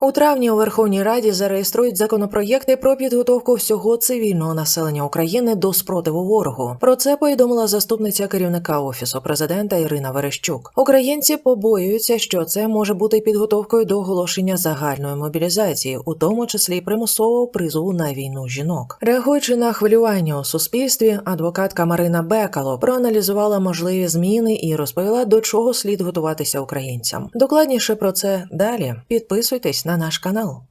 У травні у Верховній Раді зареєструють законопроєкти про підготовку всього цивільного населення України до спротиву ворогу. Про це повідомила заступниця керівника офісу президента Ірина Верещук. Українці побоюються, що це може бути підготовкою до оголошення загальної мобілізації, у тому числі примусового призову на війну жінок. Реагуючи на хвилювання у суспільстві, адвокатка Марина Бекало проаналізувала можливі зміни і розповіла, до чого слід готуватися українцям. Докладніше про це далі. Підписуйтесь на наш канал.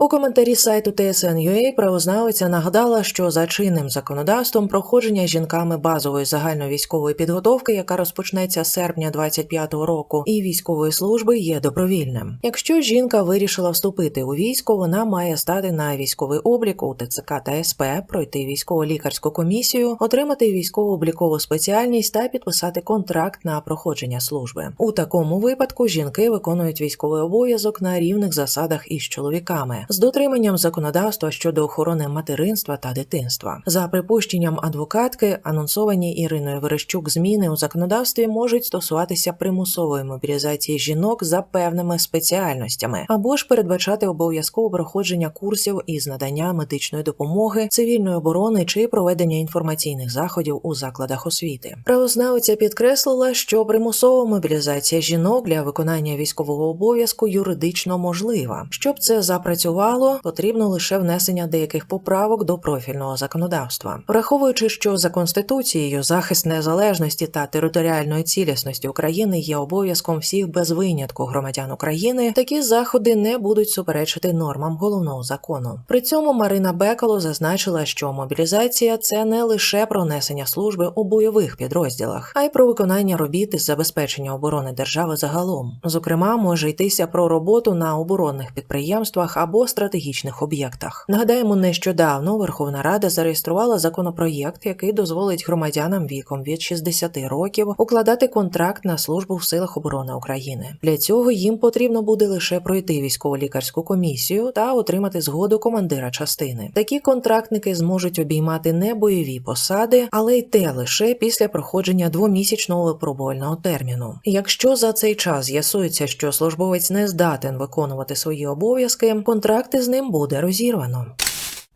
У коментарі сайту TSN.ua правознавиця нагадала, що за чинним законодавством проходження жінками базової загальновійськової підготовки, яка розпочнеться з серпня 25-го року, і військової служби є добровільним. Якщо жінка вирішила вступити у військо, вона має стати на військовий облік у ТЦК та СП, пройти військово-лікарську комісію, отримати військово-облікову спеціальність та підписати контракт на проходження служби. У такому випадку жінки виконують військовий обов'язок на рівних засадах із чоловіками з дотриманням законодавства щодо охорони материнства та дитинства. За припущенням адвокатки, анонсовані Іриною Верещук зміни у законодавстві можуть стосуватися примусової мобілізації жінок за певними спеціальностями або ж передбачати обов'язкове проходження курсів із надання медичної допомоги, цивільної оборони чи проведення інформаційних заходів у закладах освіти. Правознавиця підкреслила, що примусова мобілізація жінок для виконання військового обов'язку юридично можлива. Щоб це запрацювало, потрібно лише внесення деяких поправок до профільного законодавства, враховуючи, що за конституцією захист незалежності та територіальної цілісності України є обов'язком всіх без винятку громадян України. Такі заходи не будуть суперечити нормам головного закону. При цьому Марина Бекало зазначила, що мобілізація це не лише про несення служби у бойових підрозділах, а й про виконання робіт із забезпечення оборони держави загалом. Зокрема, може йтися про роботу на оборонних підприємствах або стратегічних об'єктах. Нагадаємо, нещодавно Верховна Рада зареєструвала законопроєкт, який дозволить громадянам віком від 60 років укладати контракт на службу в силах оборони України. Для цього їм потрібно буде лише пройти військово-лікарську комісію та отримати згоду командира частини. Такі контрактники зможуть обіймати не бойові посади, але й те лише після проходження двомісячного випробувального терміну. Якщо за цей час з'ясується, що службовець не здатен виконувати свої обов'язки, контракти з ним буде розірвано.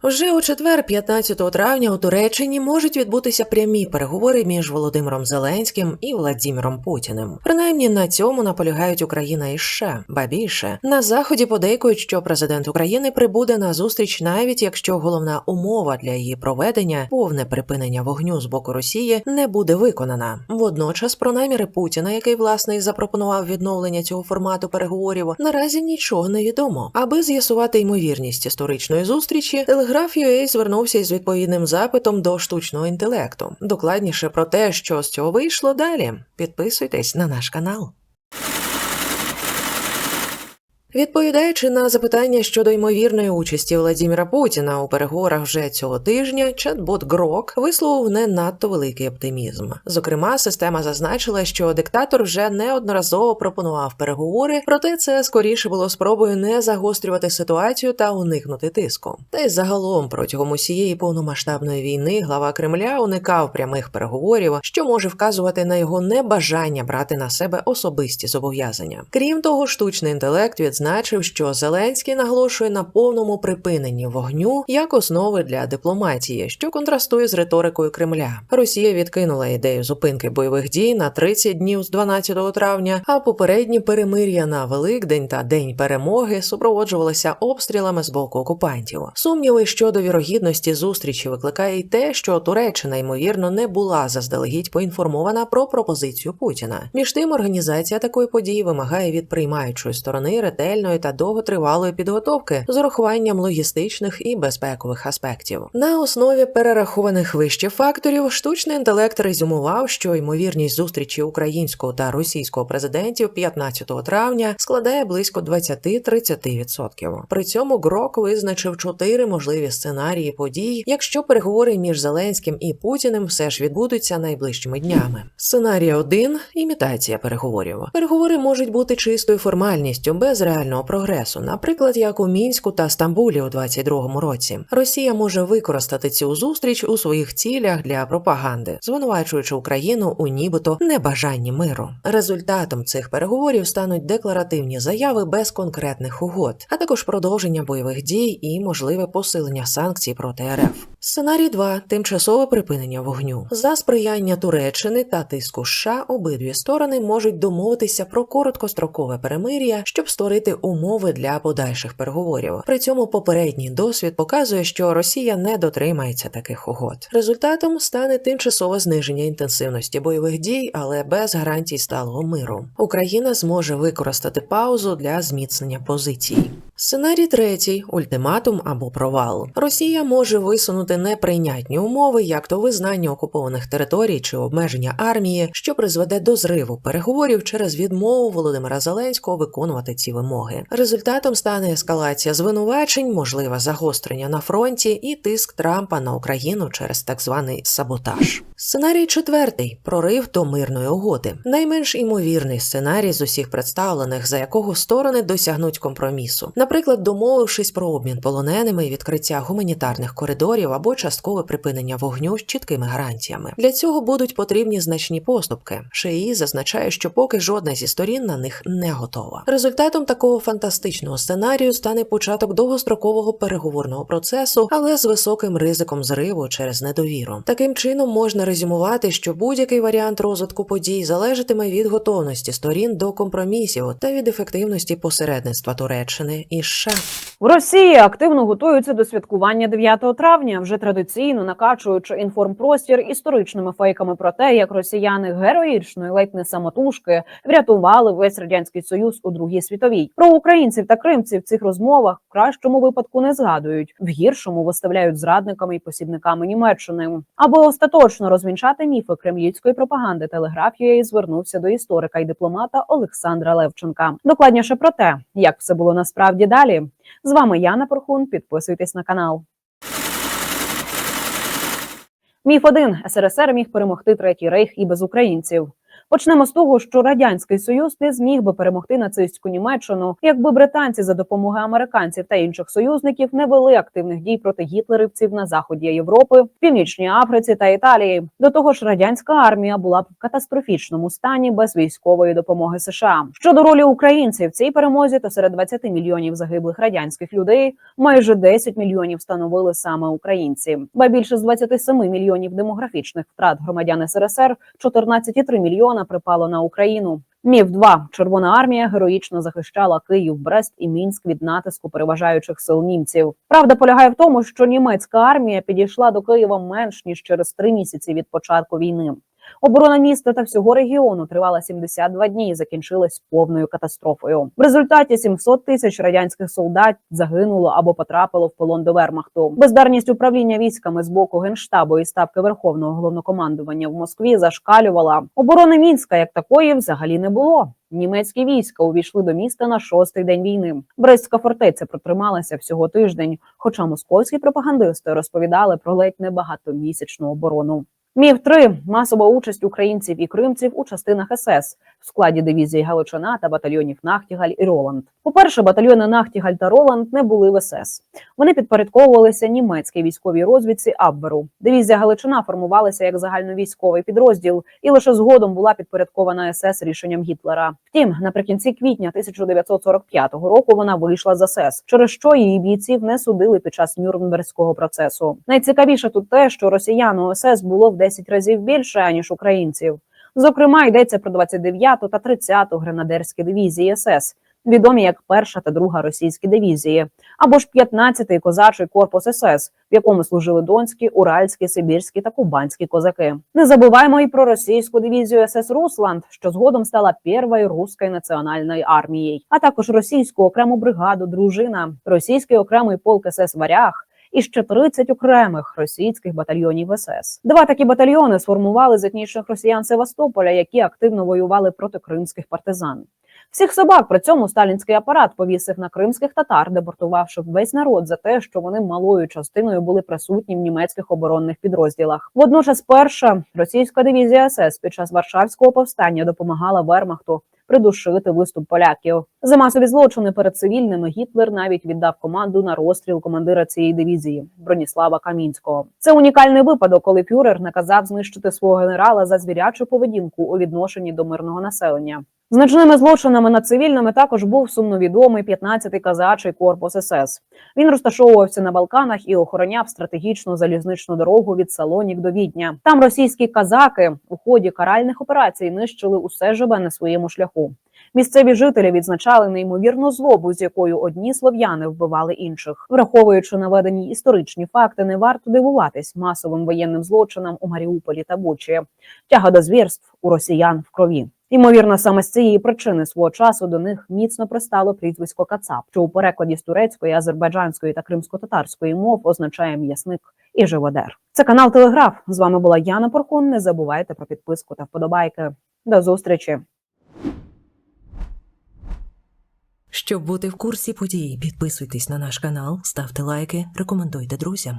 Вже у четвер, 15 травня, у Туреччині можуть відбутися прямі переговори між Володимиром Зеленським і Владіміром Путіним. Принаймні на цьому наполягають Україна і США. Ба більше на заході подейкують, що президент України прибуде на зустріч, навіть якщо головна умова для її проведення повне припинення вогню з боку Росії не буде виконана. Водночас про наміри Путіна, який власне і запропонував відновлення цього формату переговорів, наразі нічого не відомо. Аби з'ясувати ймовірність історичної зустрічі, телеграф UA звернувся із відповідним запитом до штучного інтелекту. Докладніше про те, що з цього вийшло далі. Підписуйтесь на наш канал. Відповідаючи на запитання щодо ймовірної участі Владіміра Путіна у переговорах вже цього тижня, чат-бот Грок висловив не надто великий оптимізм. Зокрема, система зазначила, що диктатор вже неодноразово пропонував переговори, проте це скоріше було спробою не загострювати ситуацію та уникнути тиску. Та й загалом протягом усієї повномасштабної війни глава Кремля уникав прямих переговорів, що може вказувати на його небажання брати на себе особисті зобов'язання. Крім того, штучний інтелект від відзначив, що Зеленський наголошує на повному припиненні вогню як основи для дипломатії, що контрастує з риторикою Кремля. Росія відкинула ідею зупинки бойових дій на 30 днів з 12 травня, а попередні перемир'я на Великдень та День перемоги супроводжувалися обстрілами з боку окупантів. Сумніви щодо вірогідності зустрічі викликає й те, що Туреччина ймовірно не була заздалегідь поінформована про пропозицію Путіна. Між тим, організація такої події вимагає від приймаючої сторони ретельно ретельної та довготривалої підготовки з урахуванням логістичних і безпекових аспектів. На основі перерахованих вище факторів штучний інтелект резюмував, що ймовірність зустрічі українського та російського президентів 15 травня складає близько 20-30%. При цьому Грок визначив чотири можливі сценарії подій, якщо переговори між Зеленським і Путіним все ж відбудуться найближчими днями. Сценарій 1 – імітація переговорів. Переговори можуть бути чистою формальністю без реальної реального прогресу, наприклад, як у мінську та Стамбулі у 22-му році. Росія може використати цю зустріч у своїх цілях для пропаганди, звинувачуючи Україну у нібито небажанні миру. Результатом цих переговорів стануть декларативні заяви без конкретних угод, а також продовження бойових дій і можливе посилення санкцій проти РФ. Сценарій 2. тимчасове припинення вогню за сприяння Туреччини та тиску США обидві сторони можуть домовитися про короткострокове перемир'я, щоб створити умови для подальших переговорів. При цьому попередній досвід показує, що Росія не дотримається таких угод. Результатом стане тимчасове зниження інтенсивності бойових дій, але без гарантій сталого миру. Україна зможе використати паузу для зміцнення позицій. Сценарій третій ультиматум або провал. Росія може висунути неприйнятні умови, як то визнання окупованих територій чи обмеження армії, що призведе до зриву переговорів через відмову Володимира Зеленського виконувати ці вимоги. Результатом стане ескалація звинувачень, можливе загострення на фронті і тиск Трампа на Україну через так званий саботаж. Сценарій четвертий прорив до мирної угоди. Найменш імовірний сценарій з усіх представлених, за якого сторони досягнуть компромісу. Наприклад, домовившись про обмін полоненими відкриття гуманітарних коридорів або часткове припинення вогню з чіткими гарантіями. Для цього будуть потрібні значні поступки. ШІ зазначає, що поки жодна зі сторін на них не готова. Результатом такого фантастичного сценарію стане початок довгострокового переговорного процесу, але з високим ризиком зриву через недовіру. Таким чином можна резюмувати, що будь-який варіант розвитку подій залежатиме від готовності сторін до компромісів та від ефективності посередництва Туреччини і США. В Росії активно готуються до святкування 9 травня, вже традиційно накачуючи інформпростір історичними фейками про те, як росіяни героїчно і ледь не самотужки врятували весь радянський союз у другій світовій. Про українців та кримців в цих розмовах в кращому випадку не згадують, в гіршому виставляють зрадниками і посібниками Німеччини. Аби остаточно розвінчати міфи кремлівської пропаганди, телеграф UA звернувся до історика і дипломата Олександра Левченка. Докладніше про те, як все було насправді далі. З вами Яна Порхун. Підписуйтесь на канал. Міф 1. СРСР міг перемогти третій рейх і без українців. Почнемо з того, що радянський союз не зміг би перемогти нацистську Німеччину, якби британці за допомогою американців та інших союзників не вели активних дій проти гітлерівців на заході Європи, північній Африці та Італії. До того ж, радянська армія була б в катастрофічному стані без військової допомоги США. Щодо ролі українців в цій перемозі, то серед 20 мільйонів загиблих радянських людей майже 10 мільйонів становили саме українці. Ба більше з 27 мільйонів демографічних втрат громадян СРСР 14,3 мільйона припало на Україну. Міф 2. Червона армія героїчно захищала Київ, Брест і Мінськ від натиску переважаючих сил німців. Правда полягає в тому, що німецька армія підійшла до Києва менш ніж через три місяці від початку війни. Оборона міста та всього регіону тривала 72 дні і закінчилась повною катастрофою. В результаті 700 тисяч радянських солдат загинуло або потрапило в полон до вермахту. Бездарність управління військами з боку генштабу і ставки верховного головнокомандування в Москві зашкалювала. Оборони мінська як такої взагалі не було. Німецькі війська увійшли до міста на шостий день війни. Брестська фортеця протрималася всього тиждень, хоча московські пропагандисти розповідали про ледь не багатомісячну оборону. Міф 3. масова участь українців і кримців у частинах СС в складі дивізії Галичина та батальйонів Нахтігаль і Роланд. По-перше, батальйони Нахтігаль та Роланд не були в СС. Вони підпорядковувалися німецькій військовій розвідці Абберу. Дивізія Галичина формувалася як загальновійськовий підрозділ і лише згодом була підпорядкована СС рішенням Гітлера. Втім, наприкінці квітня 1945 року вона вийшла з СС, через що її бійців не судили під час Нюрнберзького процесу. Найцікавіше тут те, що росіян у СС було в 10 разів більше аніж українців. Зокрема, йдеться про 29-ту та 30-ту гренадерські дивізії СС, відомі як перша та друга російські дивізії, або ж 15-й козачий корпус СС, в якому служили донські, уральські, сибірські та кубанські козаки. Не забуваємо і про російську дивізію СС Русланд, що згодом стала першою руською національною армією, а також російську окрему бригаду Дружина, російський окремий полк СС Варяг і ще 30 окремих російських батальйонів СС. Два такі батальйони сформували з етнічних росіян Севастополя, які активно воювали проти кримських партизан. Всіх собак при цьому сталінський апарат повісив на кримських татар, депортувавши весь народ за те, що вони малою частиною були присутні в німецьких оборонних підрозділах. Водночас, перша російська дивізія СС під час Варшавського повстання допомагала Вермахту придушити виступ поляків. За масові злочини перед цивільними Гітлер навіть віддав команду на розстріл командира цієї дивізії Броніслава Камінського. Це унікальний випадок, коли фюрер наказав знищити свого генерала за звірячу поведінку у відношенні до мирного населення. Значними злочинами над цивільними також був сумновідомий 15-й казачий корпус СС. Він розташовувався на Балканах і охороняв стратегічну залізничну дорогу від Салонік до Відня. Там російські казаки у ході каральних операцій нищили усе живе на своєму шляху. Місцеві жителі відзначали неймовірну злобу, з якою одні слов'яни вбивали інших. Враховуючи наведені історичні факти, не варто дивуватись масовим воєнним злочинам у Маріуполі та Бучі. Тяга до звірств у росіян в крові. Ймовірно, саме з цієї причини свого часу до них міцно пристало прізвисько Кацап, що у перекладі з турецької, азербайджанської та кримсько-татарської мов означає м'ясник і живодер. Це канал Телеграф. З вами була Яна Порхун. Не забувайте про підписку та вподобайки. До зустрічі. Щоб бути в курсі подій, підписуйтесь на наш канал, ставте лайки, рекомендуйте друзям.